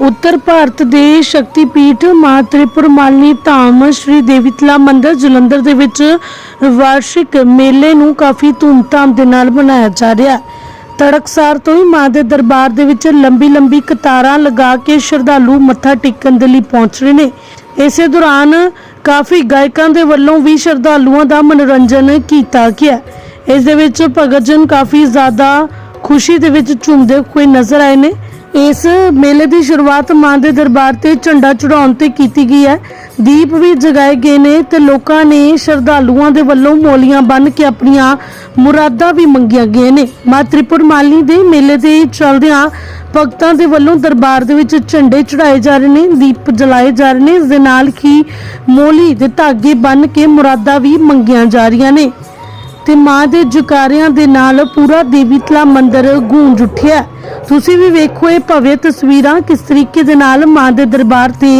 ਉੱਤਰ ਭਾਰਤ ਦੇ ਸ਼ਕਤੀਪੀਠ ਮਾਂ ਤ੍ਰਿਪੁਰਮਾਲੀ ਧਾਮ ਸ਼੍ਰੀ ਦੇਵੀਤਲਾ ਮੰਦਿਰ ਜਲੰਧਰ ਦੇ ਵਿੱਚ ਵਾਰਸ਼ਿਕ ਮੇਲੇ ਨੂੰ ਕਾਫੀ ਧੂਮਧਾਮ ਦੇ ਨਾਲ ਮਨਾਇਆ ਜਾ ਰਿਹਾ ਹੈ। ਤੜਕਸਾਰ ਤੋਂ ਹੀ ਮਾਂ ਦੇ ਦਰਬਾਰ ਦੇ ਵਿੱਚ ਲੰਬੀ ਲੰਬੀ ਕਤਾਰਾਂ ਲਗਾ ਕੇ ਸ਼ਰਧਾਲੂ ਮੱਥਾ ਟੇਕਣ ਦੇ ਲਈ ਪਹੁੰਚ ਰਹੇ ਨੇ। ਇਸੇ ਦੌਰਾਨ ਕਾਫੀ ਗਾਇਕਾਂ ਦੇ ਵੱਲੋਂ ਵੀ ਸ਼ਰਧਾਲੂਆਂ ਦਾ ਮਨੋਰੰਜਨ ਕੀਤਾ ਗਿਆ ਇਸ ਦੇ ਵਿੱਚ ਭਗਤ ਜਨ ਕਾਫੀ ਜ਼ਿਆਦਾ ਖੁਸ਼ੀ ਦੇ ਵਿੱਚ ਝੂਮਦੇ ਹੋਏ ਨਜ਼ਰ ਆਏ ਨੇ। ਇਸ ਮੇਲੇ ਦੀ ਸ਼ੁਰੂਆਤ ਮਾਂ ਦੇ ਦਰਬਾਰ ਤੇ ਝੰਡਾ ਚੜਾਉਣ ਤੇ ਕੀਤੀ ਗਈ ਹੈ। ਦੀਪ ਵੀ ਜਗਾਏ ਗਏ ਨੇ ਤੇ ਲੋਕਾਂ ਨੇ ਸ਼ਰਧਾਲੂਆਂ ਦੇ ਵੱਲੋਂ ਮੋਲੀਆਂ ਬੰਨ ਕੇ ਆਪਣੀਆਂ ਮੁਰਾਦਾਂ ਵੀ ਮੰਗੀਆਂ ਗਈਆਂ ਨੇ। ਮਾਂ ਤ੍ਰਿਪੁਰਮਾਲੀ ਦੇ ਮੇਲੇ ਦੇ ਚਲਦਿਆਂ ਭਗਤਾਂ ਦੇ ਵੱਲੋਂ ਦਰਬਾਰ ਦੇ ਵਿੱਚ ਝੰਡੇ ਚੜਾਏ ਜਾ ਰਹੇ ਨੇ, ਦੀਪ ਜਲਾਏ ਜਾ ਰਹੇ ਨੇ। ਇਸ ਦੇ ਨਾਲ ਹੀ ਮੋਲੀ ਦੇ ਧਾਗੇ ਬੰਨ ਕੇ ਮੁਰਾਦਾਂ ਵੀ ਮੰਗੀਆਂ ਜਾ ਰਹੀਆਂ ਨੇ। ਤੇ ਮਾਂ ਦੇ ਜੁਕਾਰਿਆਂ ਦੇ ਨਾਲ ਪੂਰਾ ਦੇਵੀਤਲਾ ਮੰਦਿਰ ਗੂੰਜ ਉੱਠਿਆ। ਤੁਸੀਂ ਵੀ ਵੇਖੋ ਇਹ ਭव्य ਤਸਵੀਰਾਂ ਕਿਸ ਤਰੀਕੇ ਦੇ ਨਾਲ ਮਾਂ ਦੇ ਦਰਬਾਰ ਤੇ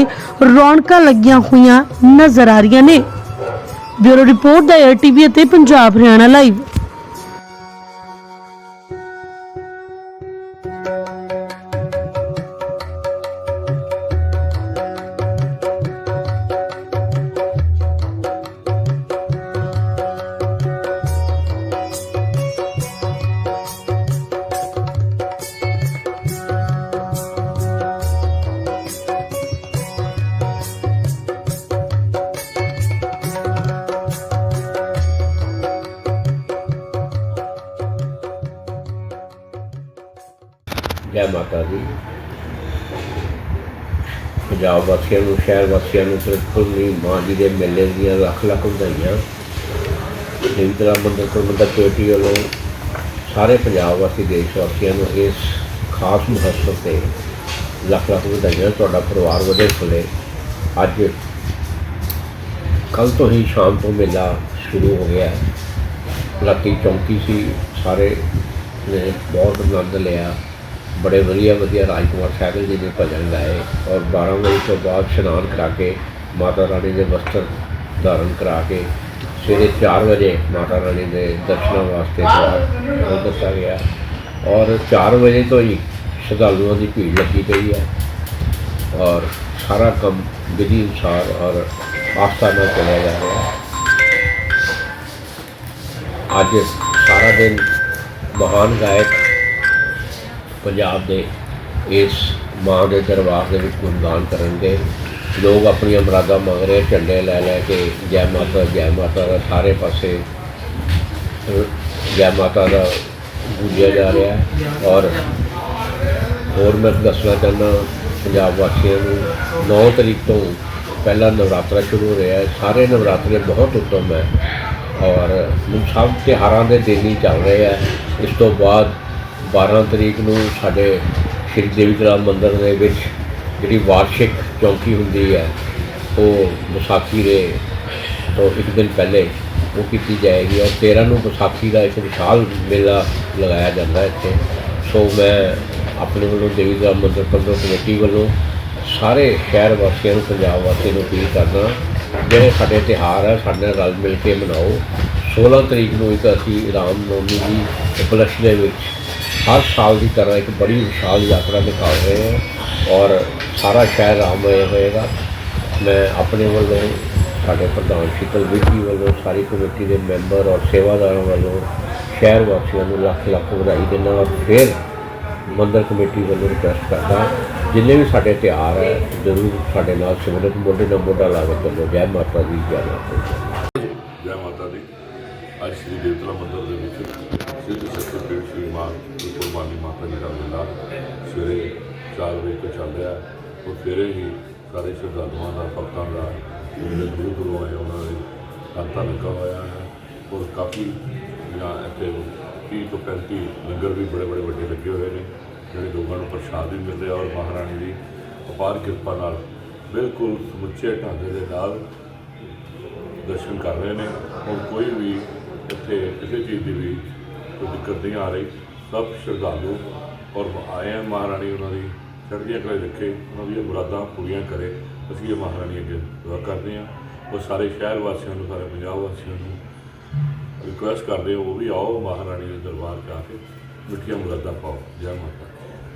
ਰੌਣਕਾਂ ਲੱਗੀਆਂ ਹੋਈਆਂ ਨਜ਼ਰ ਆ ਰਹੀਆਂ ਨੇ। ਬਿਊਰੋ ਰਿਪੋਰਟ ਦਾ ਏਟੀਵੀ ਅਤੇ ਪੰਜਾਬ ਹਰਿਆਣਾ ਲਾਈਵ ਜੈ ਮਾਤਾ ਦੀ। ਪੰਜਾਬ ਵਾਸੀਆਂ ਨੂੰ, ਸ਼ਹਿਰ ਵਾਸੀਆਂ ਨੂੰ ਸਿਰਫ ਤ੍ਰਿਪੁਰਨੀ ਮਾਂ ਜੀ ਦੇ ਮੇਲੇ ਦੀਆਂ ਲੱਖ ਲੱਖ ਵਧਾਈਆਂ। ਦੇਵਤਰਾ ਮੰਦਰ ਪ੍ਰਬੰਧਕ ਕਮੇਟੀ ਵੱਲੋਂ ਸਾਰੇ ਪੰਜਾਬ ਵਾਸੀ, ਦੇਸ਼ ਵਾਸੀਆਂ ਨੂੰ ਇਸ ਖਾਸ ਮਹੱਤਵ ਤੇ ਲੱਖ ਲੱਖ ਵਧਾਈਆਂ। ਤੁਹਾਡਾ ਪਰਿਵਾਰ ਵਧੇ ਫੁੱਲੇ। ਅੱਜ ਕੱਲ ਤੋਂ ਹੀ ਸ਼ਾਮ ਤੋਂ ਮੇਲਾ ਸ਼ੁਰੂ ਹੋ ਗਿਆ। ਰਾਤੀ ਚੌਂਕੀ ਸੀ, ਸਾਰੇ ਨੇ ਬਹੁਤ ਆਨੰਦ ਲਿਆ। ਬੜੇ ਵਧੀਆ ਵਧੀਆ ਰਾਜਕੁਮਾਰ ਸਾਹਿਬ ਜੀ ਨੇ ਭਜਨ ਗਾਏ ਔਰ 12 ਵਜੇ ਤੋਂ ਬਾਅਦ ਇਸ਼ਨਾਨ ਕਰਾ ਕੇ ਮਾਤਾ ਰਾਣੀ ਦੇ ਵਸਤਰ ਧਾਰਨ ਕਰਾ ਕੇ ਸਵੇਰੇ 4 ਵਜੇ ਮਾਤਾ ਰਾਣੀ ਦੇ ਦਰਸ਼ਨਾਂ ਵਾਸਤੇ ਦੁਆਰ ਖੋਲ੍ਹ ਦਿੱਤਾ ਗਿਆ। ਔਰ 4 ਵਜੇ ਤੋਂ ਹੀ ਸ਼ਰਧਾਲੂਆਂ ਦੀ ਭੀੜ ਲੱਗੀ ਪਈ ਹੈ ਔਰ ਸਾਰਾ ਕੰਮ ਵਿਧੀ ਅਨੁਸਾਰ ਔਰ ਆਸਥਾ ਨਾਲ ਚੱਲਿਆ ਜਾ ਰਿਹਾ ਹੈ। ਅੱਜ ਸਾਰਾ ਦਿਨ ਮਹਾਨ ਗਾਇਕ ਪੰਜਾਬ ਦੇ ਇਸ ਮਾਂ ਦੇ ਦਰਬਾਰ ਦੇ ਵਿੱਚ ਗੁਣਗਾਨ ਕਰਨਗੇ। ਲੋਕ ਆਪਣੀਆਂ ਮੁਰਾਦਾਂ ਮੰਗ ਰਹੇ, ਝੰਡੇ ਲੈ ਲੈ ਕੇ ਜੈ ਮਾਤਾ ਜੈ ਮਾਤਾ ਦਾ ਸਾਰੇ ਪਾਸੇ ਜੈ ਮਾਤਾ ਦਾ ਗੂੰਜਿਆ ਜਾ ਰਿਹਾ ਔਰ ਹੋਰ ਮੈਂ ਦੱਸਣਾ ਚਾਹੁੰਦਾ, ਪੰਜਾਬ ਵਾਸੀਆਂ ਨੂੰ 9 ਤਰੀਕ ਤੋਂ ਪਹਿਲਾ ਨਵਰਾਤਰਾ ਸ਼ੁਰੂ ਹੋ ਰਿਹਾ ਹੈ। ਸਾਰੇ ਨਵਰਾਤਰੇ ਬਹੁਤ ਉੱਤਮ ਹੈ। ਔਰ ਸਭ ਤਿਉਹਾਰਾਂ ਦੇ ਦਿਨ ਹੀ ਚੱਲ ਰਹੇ ਆ ਇਸ ਤੋਂ ਬਾਅਦ 12 ਤਰੀਕ ਨੂੰ ਸਾਡੇ ਸ਼੍ਰੀ ਦੇਵੀ ਰਾਮ ਮੰਦਿਰ ਦੇ ਵਿੱਚ ਜਿਹੜੀ ਵਾਰਸ਼ਿਕ ਚੌਂਕੀ ਹੁੰਦੀ ਹੈ, ਉਹ ਵਿਸਾਖੀ ਦੇ ਤੋਂ ਇੱਕ ਦਿਨ ਪਹਿਲੇ ਉਹ ਕੀਤੀ ਜਾਏਗੀ ਔਰ 13 ਨੂੰ ਵਿਸਾਖੀ ਦਾ ਇੱਕ ਵਿਸ਼ਾਲ ਮੇਲਾ ਲਗਾਇਆ ਜਾਂਦਾ ਇੱਥੇ। ਸੋ ਮੈਂ ਆਪਣੇ ਵੱਲੋਂ ਦੇਵੀ ਰਾਮ ਮੰਦਿਰ ਪ੍ਰਬੰਧਕ ਕਮੇਟੀ ਵੱਲੋਂ ਸਾਰੇ ਸ਼ਹਿਰ ਵਾਸੀਆਂ ਨੂੰ, ਪੰਜਾਬ ਵਾਸੀਆਂ ਨੂੰ ਅਪੀਲ ਕਰਦਾ ਜਿਹੜੇ ਸਾਡੇ ਤਿਉਹਾਰ ਹੈ ਸਾਡੇ ਨਾਲ ਰਲ ਮਿਲ ਕੇ ਮਨਾਓ। 16 ਤਰੀਕ ਨੂੰ ਇੱਕ ਅਸੀਂ ਰਾਮ ਨੌਮੀ ਦੀ ਉਪਲਕਸ਼ ਦੇ ਵਿੱਚ ਹਰ ਸਾਲ ਦੀ ਤਰ੍ਹਾਂ ਇੱਕ ਬੜੀ ਵਿਸ਼ਾਲ ਯਾਤਰਾ ਨਿਕਾਲ ਰਹੇ ਹਾਂ ਔਰ ਸਾਰਾ ਸ਼ਹਿਰ ਰਾਮਮय ਹੋਏਗਾ। ਮੈਂ ਆਪਣੇ ਵੱਲੋਂ, ਸਾਡੇ ਪ੍ਰਧਾਨ ਸ਼ੀਤਲ ਵਿਧੀ ਵੱਲੋਂ, ਸਾਰੀ ਕਮੇਟੀ ਦੇ ਮੈਂਬਰ ਔਰ ਸੇਵਾਦਾਰਾਂ ਵੱਲੋਂ ਸ਼ਹਿਰ ਵਾਸੀਆਂ ਨੂੰ ਲੱਖ ਲੱਖ ਵਧਾਈ ਦਿੰਦਾ ਔਰ ਫਿਰ ਮੰਦਰ ਕਮੇਟੀ ਵੱਲੋਂ ਰਿਕਵੈਸਟ ਕਰਦਾ ਜਿੰਨੇ ਵੀ ਸਾਡੇ ਤਿਉਹਾਰ ਹੈ, ਜ਼ਰੂਰ ਸਾਡੇ ਨਾਲ ਸਿਮਰਤ ਮੋਢੇ ਨਾਲ ਮੋਢਾ ਲਾ ਕੇ ਚੱਲੋ। ਜੈ ਮਾਤਾ ਦੀ, ਜੈ ਮਾਤਾ ਦੀ। ਜੈ ਮਾਤਾ ਦੀ। ਅੱਜ ਸ੍ਰੀ ਦੇਵਤਲਾ ਮੰਦਿਰ ਦੇ ਵਿੱਚ ਸ੍ਰੀ ਸਤਿਗੁਰੂ ਸ੍ਰੀ ਮਾਂ ਕੁਰਬਾਨੀ ਮਾਤਾ ਜੀ ਦਾ ਮੇਲਾ ਸਵੇਰੇ 4 ਵਜੇ ਤੋਂ ਚੱਲ ਰਿਹਾ ਹੈ। ਉਹ ਸਵੇਰੇ ਹੀ ਸਾਰੇ ਸ਼ਰਧਾਲੂਆਂ ਦਾ, ਭਗਤਾਂ ਦਾ, ਜਿਹੜੇ ਗੁਰੂ ਗੁਰੂ ਆਏ ਉਹਨਾਂ ਦੇ ਕੰਤਾ ਲੱਗਾ ਹੋਇਆ ਹੈ। ਔਰ ਕਾਫੀ ਜਾਂ ਇੱਥੇ 30 ਤੋਂ 35 ਲੰਗਰ ਵੀ ਬੜੇ ਬੜੇ ਵੱਡੇ ਲੱਗੇ ਹੋਏ ਨੇ, ਜਿਹੜੇ ਲੋਕਾਂ ਨੂੰ ਪ੍ਰਸ਼ਾਦ ਵੀ ਮਿਲ ਰਿਹਾ ਔਰ ਮਹਾਰਾਣੀ ਦੀ ਅਪਾਰ ਕਿਰਪਾ ਨਾਲ ਬਿਲਕੁਲ ਸਮੁੱਚੇ ਢਾਂਚੇ ਦੇ ਨਾਲ ਦਰਸ਼ਨ ਕਰ ਰਹੇ ਨੇ। ਔਰ ਕੋਈ ਵੀ ਇੱਥੇ ਕਿਸੇ ਚੀਜ਼ ਦੀ ਵੀ ਕੋਈ ਦਿੱਕਤ ਨਹੀਂ ਆ ਰਹੀ। ਸਭ ਸ਼ਰਧਾਲੂ ਔਰ ਆਏ ਆ ਮਹਾਰਾਣੀ ਉਹਨਾਂ ਦੀ। ਚੜ੍ਹਦੀਆਂ ਕਲੇ ਰੱਖੇ ਉਹਨਾਂ ਦੀਆਂ ਮੁਰਾਦਾਂ ਪੂਰੀਆਂ ਕਰੇ। ਅਸੀਂ ਇਹ ਮਹਾਰਾਣੀ ਅੱਗੇ ਦੁਆ ਕਰਦੇ ਹਾਂ। ਔਰ ਸਾਰੇ ਸ਼ਹਿਰ ਵਾਸੀਆਂ ਨੂੰ, ਸਾਰੇ ਪੰਜਾਬ ਵਾਸੀਆਂ ਨੂੰ ਰਿਕੁਐਸਟ ਕਰਦੇ ਹਾਂ, ਉਹ ਵੀ ਆਓ ਮਹਾਰਾਣੀ ਦੇ ਦਰਬਾਰ 'ਚ ਆ ਕੇ ਮਿੱਠੀਆਂ ਮੁਰਾਦਾਂ ਪਾਓ। ਜੈ ਮਾਤਾ